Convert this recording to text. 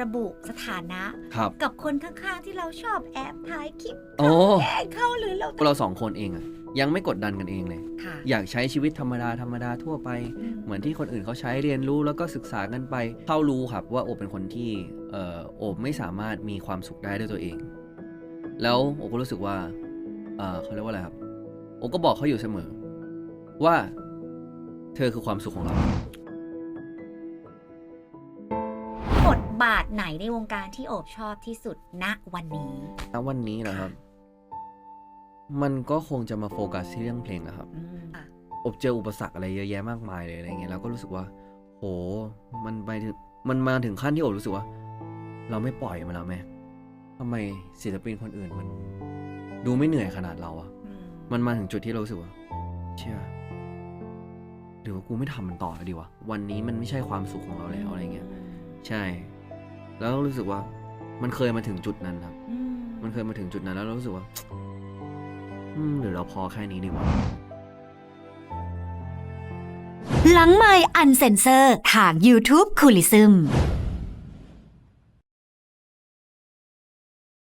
ระบุสถานะครับ กับคนข้างๆที่เราชอบแอบถ่ายคลิปโอ้แกล้งเขาหรือเราพวกเราสองคนเองอะยังไม่กดดันกันเองเลย ค่ะอยากใช้ชีวิตธรรมดาธรรมดาทั่วไป เหมือนที่คนอื่นเขาใช้เรียนรู้แล้วก็ศึกษากันไปเขารู้ครับว่าโอบเป็นคนที่เอ่อโอบไม่สามารถมีความสุขได้ด้วยตัวเอง แล้วโอบก็รู้สึกว่าเอ่อเขาเรียกว่าอะไรครับโอบก็บอกเขาอยู่เสมอ ว่า เธอคือความสุขของเรา บทบาทไหนในวงการที่โอบชอบที่สุดณวันนี้ณวันนี้นะครับ มันก็คงจะมาโฟกัสที่เรื่องเพลงนะครับอืมค่ะอบเจออุปสรรคอะไรเยอะแยะมากมายเลยอะไรเงี้ยแล้วก็รู้สึกว่า โห มันไปถึงมันมาถึงขั้นที่อบรู้สึกว่า เราไม่ปล่อยมันแล้วแม่ทำไมศิลปินคนอื่นมัน ดูไม่เหนื่อยขนาดเราอะอืมมันมาถึงจุดที่เรารู้สึกว่า เชื่อหรือว่ากูไม่ทำมันต่อแล้วดีวะวันนี้มันไม่ใช่ความสุขของเราแล้วอะไรเงี้ย ใช่ แล้วรู้สึกว่ามันเคยมาถึงจุดนั้นครับอืมมันเคยมาถึงจุดนั้นแล้วเรารู้สึกว่าอืมหรือเราพอแค่นี้ดีวะหลังไมค์อันเซนเซอร์ ทาง YouTube คุลิซึม